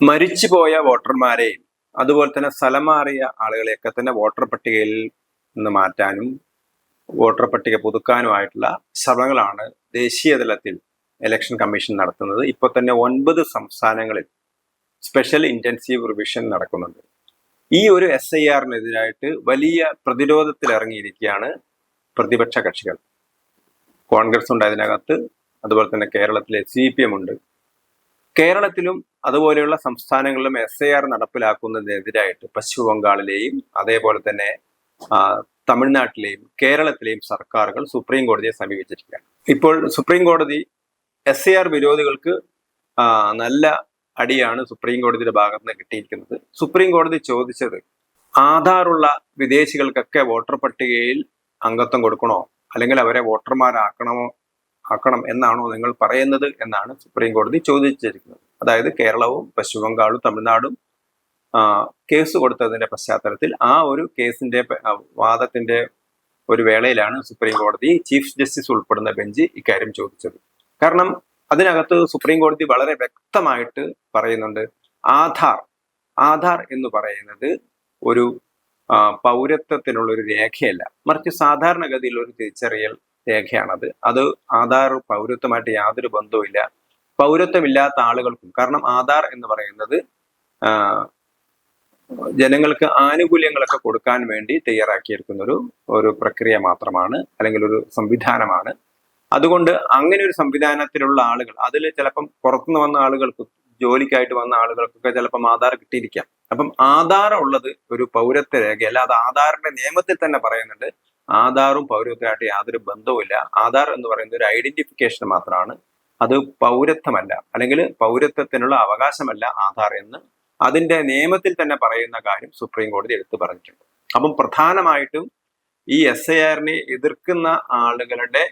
മരിച്ചുപോയ വോട്ടർമാരെയും അതുപോലെ തന്നെ സ്ഥലം മാറിയ ആളുകളെയൊക്കെ തന്നെ വോട്ടർ പട്ടികയിൽ നിന്ന് മാറ്റാനും വോട്ടർ പട്ടിക പുതുക്കാനുമായിട്ടുള്ള ശ്രമങ്ങളാണ് ദേശീയ തലത്തിൽ ഇലക്ഷൻ കമ്മീഷൻ നടത്തുന്നത്. ഇപ്പോൾ തന്നെ ഒൻപത് സംസ്ഥാനങ്ങളിൽ സ്പെഷ്യൽ ഇന്റൻസീവ് റിവിഷൻ നടക്കുന്നുണ്ട്. ഈ ഒരു എസ് ഐ ആറിനെതിരായിട്ട് വലിയ പ്രതിരോധത്തിൽ ഇറങ്ങിയിരിക്കുകയാണ് പ്രതിപക്ഷ കക്ഷികൾ. കോൺഗ്രസ് ഉണ്ട് അതിനകത്ത് അതുപോലെ തന്നെ കേരളത്തിലെ സി പി എം ഉണ്ട്. കേരളത്തിലും അതുപോലെയുള്ള സംസ്ഥാനങ്ങളിലും എസ് ഐ ആർ നടപ്പിലാക്കുന്നതിനെതിരായിട്ട് പശ്ചിമ ബംഗാളിലെയും അതേപോലെ തന്നെ തമിഴ്നാട്ടിലെയും കേരളത്തിലെയും സർക്കാരുകൾ സുപ്രീം കോടതിയെ സമീപിച്ചിരിക്കുകയാണ്. ഇപ്പോൾ സുപ്രീം കോടതി എസ് ഐ ആർ വിരോധികൾക്ക് നല്ല അടിയാണ് സുപ്രീം കോടതിയുടെ ഭാഗത്ത് നിന്ന് കിട്ടിയിരിക്കുന്നത്. സുപ്രീം കോടതി ചോദിച്ചത് ആധാറുള്ള വിദേശികൾക്കൊക്കെ വോട്ടർ പട്ടികയിൽ അംഗത്വം കൊടുക്കണോ? അല്ലെങ്കിൽ അവരെ വോട്ടർമാരാക്കണമോ? ആക്കണം എന്നാണോ നിങ്ങൾ പറയുന്നത് എന്നാണ് സുപ്രീം കോടതി ചോദിച്ചിരിക്കുന്നത്. അതായത് കേരളവും പശ്ചിമ ബംഗാളും തമിഴ്നാടും കേസ് കൊടുത്തതിന്റെ പശ്ചാത്തലത്തിൽ ആ ഒരു കേസിന്റെ വാദത്തിന്റെ ഒരു വേളയിലാണ് സുപ്രീം കോടതി ചീഫ് ജസ്റ്റിസ് ഉൾപ്പെടുന്ന ബെഞ്ച് ഇക്കാര്യം ചോദിച്ചത്. കാരണം അതിനകത്ത് സുപ്രീം കോടതി വളരെ വ്യക്തമായിട്ട് പറയുന്നുണ്ട് ആധാർ ആധാർ എന്ന് പറയുന്നത് ഒരു പൗരത്വത്തിനുള്ള ഒരു രേഖയല്ല. മറിച്ച് സാധാരണഗതിയിൽ ഒരു തിരിച്ചറിയൽ രേഖയാണത്. അത് ആധാർ പൗരത്വമായിട്ട് യാതൊരു ബന്ധവുമില്ല. പൗരത്വമില്ലാത്ത ആളുകൾക്കും കാരണം ആധാർ എന്ന് പറയുന്നത് ജനങ്ങൾക്ക് ആനുകൂല്യങ്ങളൊക്കെ കൊടുക്കാൻ വേണ്ടി തയ്യാറാക്കിയിരിക്കുന്ന ഒരു ഒരു പ്രക്രിയ മാത്രമാണ് അല്ലെങ്കിൽ ഒരു സംവിധാനമാണ്. അതുകൊണ്ട് അങ്ങനെ ഒരു സംവിധാനത്തിലുള്ള ആളുകൾ അതിൽ ചിലപ്പം പുറത്തുനിന്ന് വന്ന ആളുകൾക്ക് ജോലിക്കായിട്ട് വന്ന ആളുകൾക്കൊക്കെ ചിലപ്പം ആധാർ കിട്ടിയിരിക്കാം. അപ്പം ആധാർ ഉള്ളത് ഒരു പൗരത്വ രേഖയല്ല അത് ആധാറിന്റെ നിയമത്തിൽ തന്നെ പറയുന്നുണ്ട്. ആധാറും പൗരത്വമായിട്ട് യാതൊരു ബന്ധവുമില്ല. ആധാർ എന്ന് പറയുന്നത് ഒരു ഐഡന്റിഫിക്കേഷൻ മാത്രമാണ്. അത് പൗരത്വമല്ല. അല്ലെങ്കിൽ പൗരത്വത്തിനുള്ള അവകാശമല്ല ആധാർ എന്ന് അതിന്റെ നിയമത്തിൽ തന്നെ പറയുന്ന കാര്യം സുപ്രീം കോടതി എടുത്തു പറഞ്ഞിട്ടുണ്ട്. അപ്പം പ്രധാനമായിട്ടും ഈ എസ് ഐ ആറിനെ എതിർക്കുന്ന ആളുകളുടെ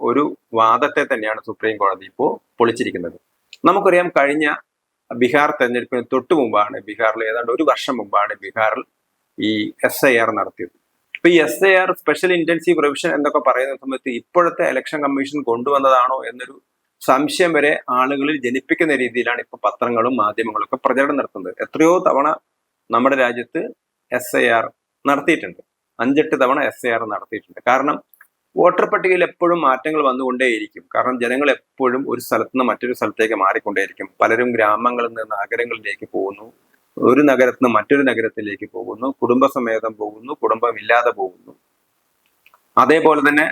ഒരു വാദത്തെ തന്നെയാണ് സുപ്രീം കോടതി ഇപ്പോൾ പൊളിച്ചിരിക്കുന്നത്. നമുക്കറിയാം കഴിഞ്ഞ ബീഹാർ തെരഞ്ഞെടുപ്പിന് തൊട്ടു മുമ്പാണ് ബീഹാറിൽ ഏതാണ്ട് ഒരു വർഷം മുമ്പാണ് ബീഹാറിൽ ഈ എസ് ഐ ആർ നടത്തിയത്. ഇപ്പൊ ഈ S I R special intensive revision എന്നൊക്കെ പറയുന്ന സമയത്ത് ഇപ്പോഴത്തെ ഇലക്ഷൻ കമ്മീഷൻ കൊണ്ടുവന്നതാണോ എന്നൊരു സംശയം വരെ ആളുകളിൽ ജനിപ്പിക്കുന്ന രീതിയിലാണ് ഇപ്പൊ പത്രങ്ങളും മാധ്യമങ്ങളും ഒക്കെ പ്രചരണം നടത്തുന്നത്. എത്രയോ തവണ നമ്മുടെ രാജ്യത്ത് എസ് ഐ ആർ നടത്തിയിട്ടുണ്ട്. അഞ്ചെട്ട് തവണ എസ് ഐ ആർ നടത്തിയിട്ടുണ്ട്. കാരണം വോട്ടർ പട്ടികയിൽ എപ്പോഴും മാറ്റങ്ങൾ വന്നുകൊണ്ടേയിരിക്കും. കാരണം ജനങ്ങൾ എപ്പോഴും ഒരു സ്ഥലത്ത് നിന്ന് മറ്റൊരു സ്ഥലത്തേക്ക് മാറിക്കൊണ്ടേയിരിക്കും. പലരും ഗ്രാമങ്ങളിൽ നിന്ന് നഗരങ്ങളിലേക്ക് പോകുന്നു. ഒരു നഗരത്തിൽ നിന്ന് മറ്റൊരു നഗരത്തിലേക്ക് പോകുന്നു. കുടുംബസമേതം പോകുന്നു. കുടുംബമില്ലാതെ പോകുന്നു. അതേപോലെ തന്നെ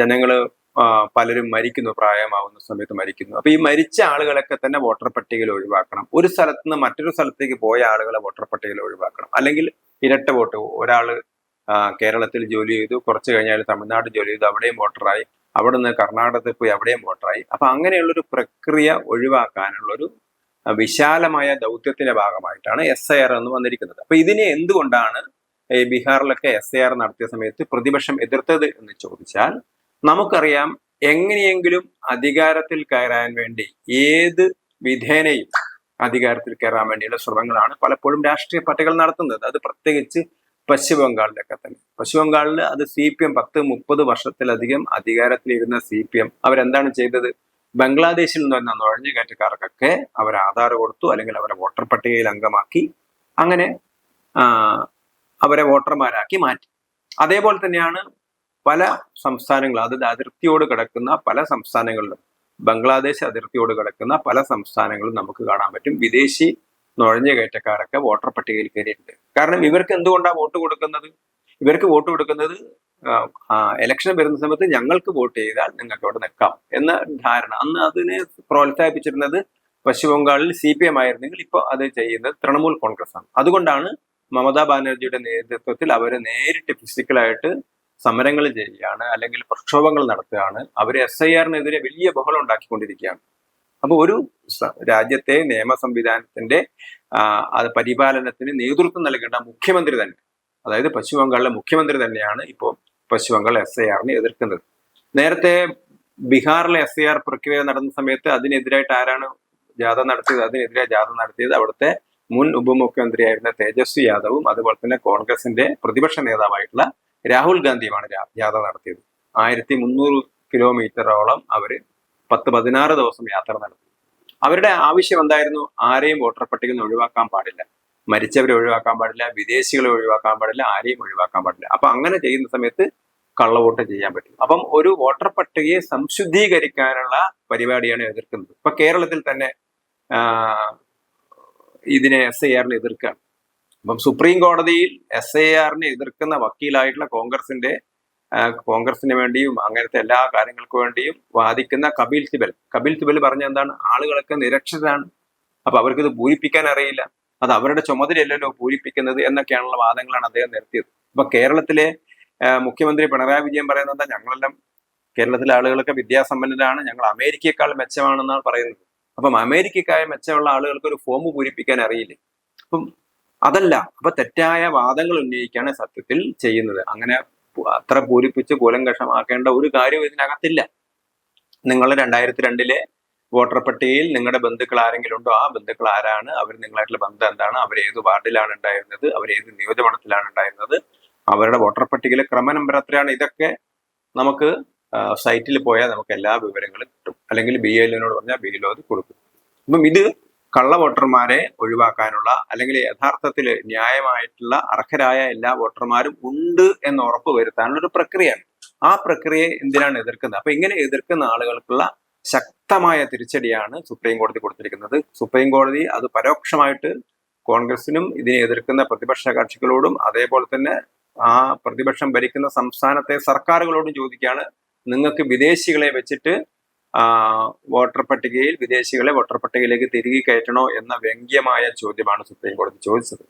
ജനങ്ങൾ പലരും മരിക്കുന്നു പ്രായമാവുന്ന സമയത്ത് മരിക്കുന്നു. അപ്പൊ ഈ മരിച്ച ആളുകളൊക്കെ തന്നെ വോട്ടർ പട്ടികയിൽ ഒഴിവാക്കണം. ഒരു സ്ഥലത്ത് നിന്ന് മറ്റൊരു സ്ഥലത്തേക്ക് പോയ ആളുകളെ വോട്ടർ പട്ടികയിൽ ഒഴിവാക്കണം. അല്ലെങ്കിൽ ഇരട്ട വോട്ട്. ഒരാൾ കേരളത്തിൽ ജോലി ചെയ്തു. കുറച്ച് കഴിഞ്ഞാൽ തമിഴ്നാട് ജോലി ചെയ്തു. അവിടെയും വോട്ടറായി. അവിടെ നിന്ന് കർണാടകത്തിൽ പോയി അവിടെയും വോട്ടറായി. അപ്പൊ അങ്ങനെയുള്ളൊരു പ്രക്രിയ ഒഴിവാക്കാനുള്ളൊരു വിശാലമായ ദൗത്യത്തിന്റെ ഭാഗമായിട്ടാണ് എസ് ഐ ആർ എന്ന് വന്നിരിക്കുന്നത്. അപ്പൊ ഇതിനെ എന്തുകൊണ്ടാണ് ബീഹാറിലൊക്കെ എസ് ഐ ആർ നടത്തിയ സമയത്ത് പ്രതിപക്ഷം എതിർത്തത് എന്ന് ചോദിച്ചാൽ നമുക്കറിയാം എങ്ങനെയെങ്കിലും അധികാരത്തിൽ കയറാൻ വേണ്ടി ഏത് വിധേനയും അധികാരത്തിൽ കയറാൻ വേണ്ടിയുള്ള ശ്രമങ്ങളാണ് പലപ്പോഴും രാഷ്ട്രീയ പാർട്ടികൾ നടത്തുന്നത്. അത് പ്രത്യേകിച്ച് പശ്ചിമ ബംഗാളിലൊക്കെ തന്നെ. പശ്ചിമ ബംഗാളിൽ അത് സി പി എം പത്ത് മുപ്പത് വർഷത്തിലധികം അധികാരത്തിലിരുന്ന സി പി എം അവരെന്താണ് ചെയ്തത്? ബംഗ്ലാദേശിൽ നിന്ന് വന്ന നുഴഞ്ഞുകയറ്റക്കാർക്കൊക്കെ അവർ ആധാർ കൊടുത്തു അല്ലെങ്കിൽ അവരെ വോട്ടർ പട്ടികയിൽ അംഗമാക്കി അങ്ങനെ അവരെ വോട്ടർമാരാക്കി മാറ്റി. അതേപോലെ തന്നെയാണ് പല സംസ്ഥാനങ്ങൾ അതായത് അതിർത്തിയോട് കിടക്കുന്ന പല സംസ്ഥാനങ്ങളിലും ബംഗ്ലാദേശ് അതിർത്തിയോട് കിടക്കുന്ന പല സംസ്ഥാനങ്ങളും നമുക്ക് കാണാൻ പറ്റും. വിദേശി നുഴഞ്ഞ കയറ്റക്കാരൊക്കെ വോട്ടർ പട്ടികയിൽ കയറിയിട്ടുണ്ട്. കാരണം ഇവർക്ക് എന്തുകൊണ്ടാണ് വോട്ട് കൊടുക്കുന്നത്? ഇവർക്ക് വോട്ട് കൊടുക്കുന്നത് ഇലക്ഷൻ വരുന്ന സമയത്ത് ഞങ്ങൾക്ക് വോട്ട് ചെയ്താൽ നിങ്ങൾക്ക് അവിടെ നിൽക്കാം എന്ന ധാരണ. അന്ന് അതിനെ പ്രോത്സാഹിപ്പിച്ചിരുന്നത് പശ്ചിമ ബംഗാളിൽ സി പി എം ആയിരുന്നെങ്കിൽ ഇപ്പോൾ അത് ചെയ്യുന്നത് തൃണമൂൽ കോൺഗ്രസ് ആണ് അതുകൊണ്ടാണ് മമതാ ബാനർജിയുടെ നേതൃത്വത്തിൽ അവരെ നേരിട്ട് ഫിസിക്കലായിട്ട് സമരങ്ങൾ ചെയ്യുകയാണ് അല്ലെങ്കിൽ പ്രക്ഷോഭങ്ങൾ നടത്തുകയാണ്. അവർ എസ് ഐ ആറിനെതിരെ വലിയ ബഹളം ഉണ്ടാക്കിക്കൊണ്ടിരിക്കുകയാണ്. അപ്പോൾ ഒരു രാജ്യത്തെ നിയമ സംവിധാനത്തിന്റെ പരിപാലനത്തിന് നേതൃത്വം നൽകേണ്ട മുഖ്യമന്ത്രി തന്നെ അതായത് പശ്ചിമ ബംഗാളിലെ മുഖ്യമന്ത്രി തന്നെയാണ് ഇപ്പോൾ പശ്ചിമ ബംഗാൾ എസ് ഐ ആറിനെ എതിർക്കുന്നത്. നേരത്തെ ബീഹാറിലെ എസ് ഐ ആർ പ്രക്രിയ നടന്ന സമയത്ത് അതിനെതിരായിട്ട് ആരാണ് ജാഥ നടത്തിയത്? അതിനെതിരെ ജാഥ നടത്തിയത് അവിടുത്തെ മുൻ ഉപമുഖ്യമന്ത്രിയായിരുന്ന തേജസ്വി യാദവും അതുപോലെ തന്നെ കോൺഗ്രസിന്റെ പ്രതിപക്ഷ നേതാവായിട്ടുള്ള രാഹുൽ ഗാന്ധിയുമാണ് യാത്ര നടത്തിയത്. ആയിരത്തി മുന്നൂറ് കിലോമീറ്ററോളം അവർ പത്ത് പതിനാറ് ദിവസം യാത്ര നടത്തി. അവരുടെ ആവശ്യം എന്തായിരുന്നു? ആരെയും വോട്ടർ പട്ടികയിൽ നിന്ന് ഒഴിവാക്കാൻ പാടില്ല. മരിച്ചവരെ ഒഴിവാക്കാൻ പാടില്ല വിദേശികളെ ഒഴിവാക്കാൻ പാടില്ല ആരെയും ഒഴിവാക്കാൻ പാടില്ല. അപ്പൊ അങ്ങനെ ചെയ്യുന്ന സമയത്ത് കള്ളവോട്ട് ചെയ്യാൻ പറ്റും. അപ്പം ഒരു വോട്ടർ പട്ടികയെ സംശുദ്ധീകരിക്കാനുള്ള പരിപാടിയാണ് എതിർക്കുന്നത്. ഇപ്പൊ കേരളത്തിൽ തന്നെ ഇതിനെ എസ് ഐ ആറിനെ എതിർക്കുകയാണ്. അപ്പം സുപ്രീം കോടതിയിൽ എസ് ഐ ആറിനെ എതിർക്കുന്ന വക്കീലായിട്ടുള്ള കോൺഗ്രസിന്റെ കോൺഗ്രസിന് വേണ്ടിയും അങ്ങനത്തെ എല്ലാ കാര്യങ്ങൾക്ക് വേണ്ടിയും വാദിക്കുന്ന കപിൽ സിബൽ. കപിൽ സിബൽ പറഞ്ഞ എന്താണ്? ആളുകളൊക്കെ നിരക്ഷരാണ് അപ്പൊ അവർക്കിത് പൂരിപ്പിക്കാൻ അറിയില്ല. അത് അവരുടെ ചുമതലയല്ലല്ലോ പൂരിപ്പിക്കുന്നത് എന്നൊക്കെയാണുള്ള വാദങ്ങളാണ് അദ്ദേഹം നിർത്തിയത് ഇപ്പൊ കേരളത്തിലെ മുഖ്യമന്ത്രി പിണറായി വിജയൻ പറയുന്നത് ഞങ്ങളെല്ലാം കേരളത്തിലെ ആളുകളൊക്കെ വിദ്യാസമ്പന്നരാണ്. ഞങ്ങൾ അമേരിക്കയെക്കാൾ മെച്ചമാണെന്നാണ് പറയുന്നത്. അപ്പം അമേരിക്കക്കായ മെച്ചമുള്ള ആളുകൾക്ക് ഒരു ഫോം പൂരിപ്പിക്കാൻ അറിയില്ലേ? അപ്പം അതല്ല. അപ്പൊ തെറ്റായ വാദങ്ങൾ ഉന്നയിക്കുകയാണ് സത്യത്തിൽ ചെയ്യുന്നത്. അങ്ങനെ അത്ര പൂരിപ്പിച്ച് കൂലങ്കഷമാക്കേണ്ട ഒരു കാര്യവും ഇതിനകത്തില്ല. നിങ്ങൾ രണ്ടായിരത്തി രണ്ടിലെ വോട്ടർ പട്ടികയിൽ നിങ്ങളുടെ ബന്ധുക്കൾ ആരെങ്കിലും ഉണ്ടോ? ആ ബന്ധുക്കൾ ആരാണ്? അവർ നിങ്ങളായിട്ടുള്ള ബന്ധം എന്താണ്? അവർ ഏത് വാർഡിലാണ് ഉണ്ടായിരുന്നത്? അവർ ഏത് നിയോജകമണ്ഡലത്തിലാണ് ഉണ്ടായിരുന്നത്? അവരുടെ വോട്ടർ പട്ടികയിലെ ക്രമ നമ്പർ എത്രയാണ്? ഇതൊക്കെ നമുക്ക് സൈറ്റിൽ പോയാൽ നമുക്ക് എല്ലാ വിവരങ്ങളും കിട്ടും. അല്ലെങ്കിൽ ബി എല്ലിനോട് പറഞ്ഞാൽ ബി എല്ലോ അത് കൊടുക്കും. അപ്പം ഇത് കള്ള വോട്ടർമാരെ ഒഴിവാക്കാനുള്ള അല്ലെങ്കിൽ യഥാർത്ഥത്തിൽ ന്യായമായിട്ടുള്ള അർഹരായ എല്ലാ വോട്ടർമാരും ഉണ്ട് എന്ന് ഉറപ്പ് വരുത്താനുള്ള ഒരു പ്രക്രിയയാണ്. ആ പ്രക്രിയയെ എന്തിനാണ് എതിർക്കുന്നത്? അപ്പൊ ഇങ്ങനെ എതിർക്കുന്ന ആളുകൾക്കുള്ള ശക്തമായ തിരിച്ചടിയാണ് സുപ്രീം കോടതി കൊടുത്തിരിക്കുന്നത്. സുപ്രീം കോടതി അത് പരോക്ഷമായിട്ട് കോൺഗ്രസിനും ഇതിനെ എതിർക്കുന്ന പ്രതിപക്ഷ കക്ഷികളോടും അതേപോലെ തന്നെ ആ പ്രതിപക്ഷം ഭരിക്കുന്ന സംസ്ഥാനത്തെ സർക്കാരുകളോടും ചോദിക്കുകയാണ്. നിങ്ങൾക്ക് വിദേശികളെ വെച്ചിട്ട് വോട്ടർ പട്ടികയിൽ വിദേശികളെ വോട്ടർ പട്ടികയിലേക്ക് തിരികെ കയറ്റണോ എന്ന വ്യംഗ്യമായ ചോദ്യമാണ് സുപ്രീം കോടതി ചോദിച്ചത്.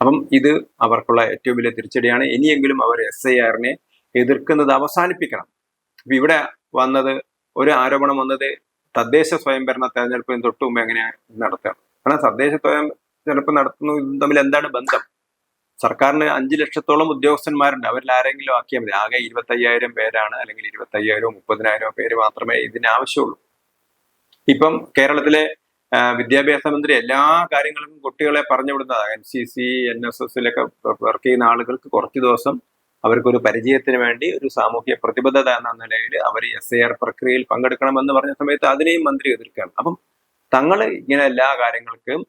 അപ്പം ഇത് അവർക്കുള്ള ഏറ്റവും വലിയ തിരിച്ചടിയാണ്. ഇനിയെങ്കിലും അവർ എസ് ഐ ആറിനെ എതിർക്കുന്നത് അവസാനിപ്പിക്കണം. അപ്പൊ ഇവിടെ വന്നത് ഒരു ആരോപണം വന്നത് തദ്ദേശ സ്വയംഭരണ തെരഞ്ഞെടുപ്പിന് തൊട്ട് എങ്ങനെയാണ് നടത്തുക? കാരണം തദ്ദേശ സ്വയം തെരഞ്ഞെടുപ്പ് നടത്തുന്നതും തമ്മിൽ എന്താണ് ബന്ധം? സർക്കാരിന് അഞ്ചു ലക്ഷത്തോളം ഉദ്യോഗസ്ഥന്മാരുണ്ട്. അവരിൽ ആരെങ്കിലും ആക്കിയാൽ മതി. ആകെ ഇരുപത്തി അയ്യായിരം പേരാണ് അല്ലെങ്കിൽ ഇരുപത്തി അയ്യായിരവും മുപ്പതിനായിരമോ പേര് മാത്രമേ ഇതിന് ആവശ്യമുള്ളൂ ഇപ്പം കേരളത്തിലെ വിദ്യാഭ്യാസ മന്ത്രി എല്ലാ കാര്യങ്ങളും കുട്ടികളെ പറഞ്ഞു വിടുന്നത്. N C C N S എസിലൊക്കെ work ചെയ്യുന്ന ആളുകൾക്ക് കുറച്ച് ദിവസം അവർക്കൊരു പരിചയത്തിന് വേണ്ടി ഒരു സാമൂഹ്യ പ്രതിബദ്ധത എന്ന നിലയിൽ അവർ എസ് ഐ ആർ പ്രക്രിയയിൽ പങ്കെടുക്കണമെന്ന് പറഞ്ഞ സമയത്ത് അതിനെയും മന്ത്രി എതിർക്കുകയാണ്. അപ്പം തങ്ങൾ ഇങ്ങനെ എല്ലാ കാര്യങ്ങൾക്കും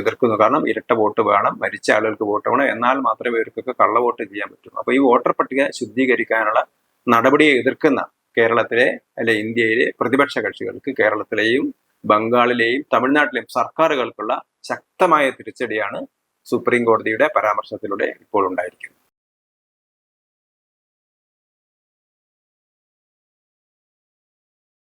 എതിർക്കുന്നു. കാരണം ഇരട്ട വോട്ട് വേണം മരിച്ച ആളുകൾക്ക് വോട്ട് വേണം എന്നാൽ മാത്രമേ ഇവർക്കൊക്കെ കള്ള വോട്ട് ചെയ്യാൻ പറ്റൂ അപ്പൊ ഈ വോട്ടർ പട്ടിക ശുദ്ധീകരിക്കാനുള്ള നടപടിയെ എതിർക്കുന്ന കേരളത്തിലെ അല്ലെ ഇന്ത്യയിലെ പ്രതിപക്ഷ കക്ഷികൾക്ക് കേരളത്തിലെയും ബംഗാളിലെയും തമിഴ്നാട്ടിലെയും സർക്കാരുകൾക്കുള്ള ശക്തമായ തിരിച്ചടിയാണ് സുപ്രീം കോടതിയുടെ പരാമർശത്തിലൂടെ ഇപ്പോൾ ഉണ്ടായിരിക്കുന്നത്.